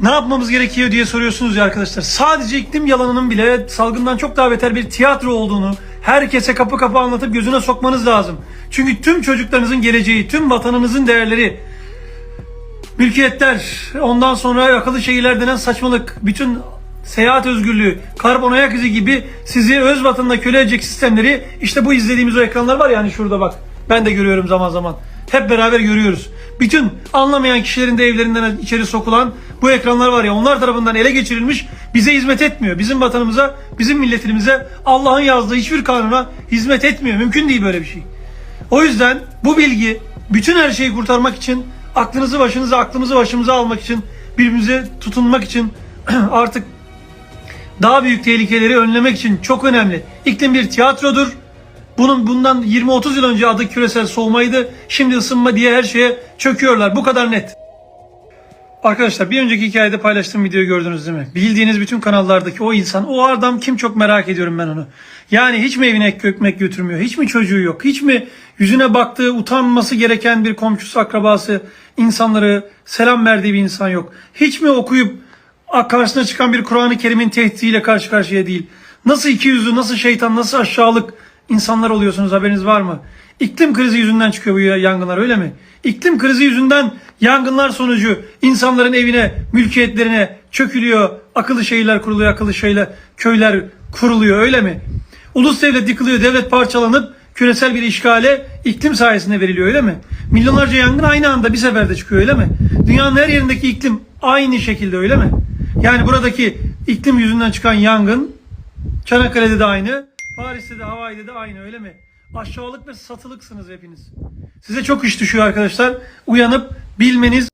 ne yapmamız gerekiyor diye soruyorsunuz ya arkadaşlar. Sadece iklim yalanının bile salgından çok daha beter bir tiyatro olduğunu herkese kapı kapı anlatıp gözüne sokmanız lazım. Çünkü tüm çocuklarınızın geleceği, tüm vatanınızın değerleri, mülkiyetler, ondan sonra akıllı şehirler denen saçmalık, bütün seyahat özgürlüğü, karbon ayak izi gibi sizi öz vatanına köle edecek sistemleri işte bu izlediğimiz o ekranlar var yani şurada bak. Ben de görüyorum zaman zaman. Hep beraber görüyoruz. Bütün anlamayan kişilerin de evlerinden içeri sokulan bu ekranlar var ya onlar tarafından ele geçirilmiş bize hizmet etmiyor. Bizim vatanımıza, bizim milletimize Allah'ın yazdığı hiçbir kanuna hizmet etmiyor. Mümkün değil böyle bir şey. O yüzden bu bilgi bütün her şeyi kurtarmak için aklınızı başınıza, aklımızı başımıza almak için, birbirimize tutunmak için artık daha büyük tehlikeleri önlemek için çok önemli. İklim bir tiyatrodur. Bunun bundan 20-30 yıl önce adı küresel soğumaydı. Şimdi ısınma diye her şeye çöküyorlar. Bu kadar net. Arkadaşlar bir önceki hikayede paylaştığım videoyu gördünüz değil mi? Bildiğiniz bütün kanallardaki o insan, o adam kim çok merak ediyorum ben onu. Yani hiç mi evine ek- ekmek götürmüyor? Hiç mi çocuğu yok? Hiç mi yüzüne baktığı, utanması gereken bir komşusu, akrabası, insanları selam verdiği bir insan yok? Hiç mi okuyup karşısına çıkan bir Kur'an-ı Kerim'in tehdidiyle karşı karşıya değil? Nasıl iki yüzlü, nasıl şeytan, nasıl aşağılık insanlar oluyorsunuz haberiniz var mı? İklim krizi yüzünden çıkıyor bu yangınlar öyle mi? İklim krizi yüzünden yangınlar sonucu insanların evine, mülkiyetlerine çökülüyor. Akıllı şehirler kuruluyor, akıllı şehirler, köyler kuruluyor öyle mi? Ulus devlet yıkılıyor, devlet parçalanıp küresel bir işgale iklim sayesinde veriliyor öyle mi? Milyonlarca yangın aynı anda bir seferde çıkıyor öyle mi? Dünyanın her yerindeki iklim aynı şekilde öyle mi? Yani buradaki iklim yüzünden çıkan yangın Çanakkale'de de aynı, Paris'te de, Hawaii'de de aynı öyle mi? Aşağılık ve satılıksınız hepiniz. Size çok iş düşüyor arkadaşlar. Uyanıp bilmeniz